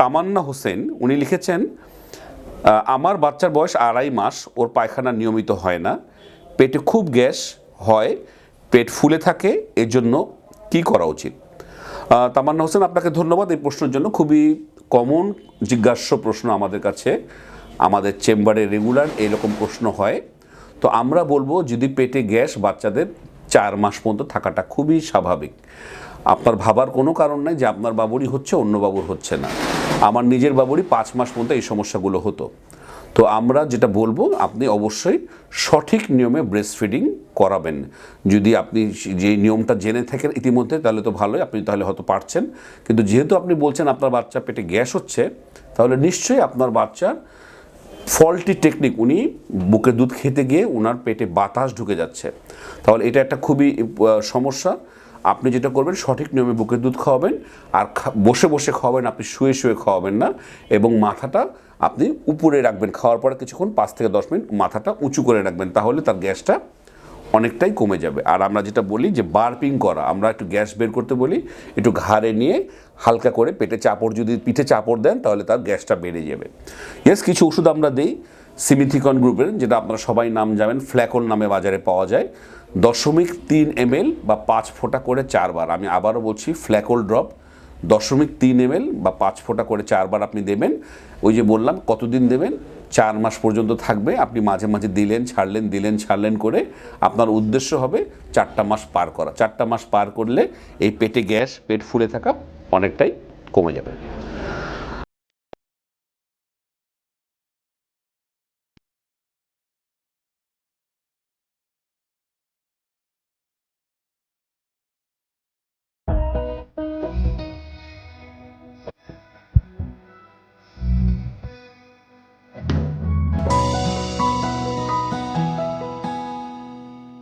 তামান্না হোসেন, উনি লিখেছেন আমার বাচ্চার বয়স আড়াই মাস, ওর পায়খানা নিয়মিত হয় না। পেটে খুব গ্যাস হয়, পেট ফুলে থাকে এর জন্য কি করা উচিত? তামান্না হোসেন, আপনাকে ধন্যবাদ, এই প্রশ্নের জন্য খুবই কমন জিজ্ঞাস্য প্রশ্ন আমাদের কাছে। আমাদের চেম্বারে রেগুলার এরকম প্রশ্ন হয়। তো আমরা বলব, যদি পেটে গ্যাস বাচ্চাদের চার মাস পর্যন্ত থাকাটা খুবই স্বাভাবিক। আপনার ভাবার কোনো কারণ নাই যে আপনার বাবুরই হচ্ছে, অন্য বাবুর হচ্ছে না। আমার নিজের বাবুরই পাঁচ মাস পর্যন্ত এই সমস্যাগুলো হতো। তো আমরা যেটা বলব, আপনি অবশ্যই সঠিক নিয়মে ব্রেস্ট ফিডিং করাবেন। যদি আপনি যে নিয়মটা জেনে থাকেন ইতিমধ্যে, তাহলে তো ভালোই, আপনি তাহলে হয়তো পারছেন। কিন্তু যেহেতু আপনি বলছেন আপনার বাচ্চা পেটে গ্যাস হচ্ছে, তাহলে নিশ্চয়ই আপনার বাচ্চার ফল্টি টেকনিক উনি বুকে দুধ খেতে গিয়ে ওনার পেটে বাতাস ঢুকে যাচ্ছে। তাহলে এটা একটা খুবই সমস্যা। আপনি যেটা করবেন, সঠিক নিয়মে বুকে দুধ খাওয়াবেন, আর বসে বসে খাওয়াবেন, আপনি শুয়ে শুয়ে খাওয়াবেন না, এবং মাথাটা আপনি উপরে রাখবেন। খাওয়ার পরে কিছুক্ষণ পাঁচ থেকে দশ মিনিট মাথাটা উঁচু করে রাখবেন, তাহলে তার গ্যাসটা অনেকটাই কমে যাবে। আর আমরা যেটা বলি যে, বার্পিং করা, আমরা একটু গ্যাস বের করতে বলি, একটু ঘাড়ে নিয়ে হালকা করে পেটে চাপড়, যদি পিঠে চাপড় দেন, তাহলে তার গ্যাসটা বেড়ে যাবে। ইয়েস কিছু ওষুধ আমরা দিই, সিমিথিকন গ্রুপের, যেটা আপনারা সবাই নাম জানেন, ফ্ল্যাকন নামে বাজারে পাওয়া যায়। দশমিক তিন এম বা পাঁচ ফোঁটা করে চারবার। আমি আবারও বলছি, ফ্ল্যাকল ড্রপ, দশমিক তিন এম বা পাঁচ ফোঁটা করে চারবার আপনি দেবেন। ওই যে বললাম, কতদিন দেবেন? চার মাস পর্যন্ত থাকবে। আপনি মাঝে মাঝে দিলেন, ছাড়লেন দিলেন, ছাড়লেন করে আপনার উদ্দেশ্য হবে চারটা মাস পার করা। চারটা মাস পার করলে এই পেটে গ্যাস, পেট ফুলে থাকা অনেকটাই কমে যাবে।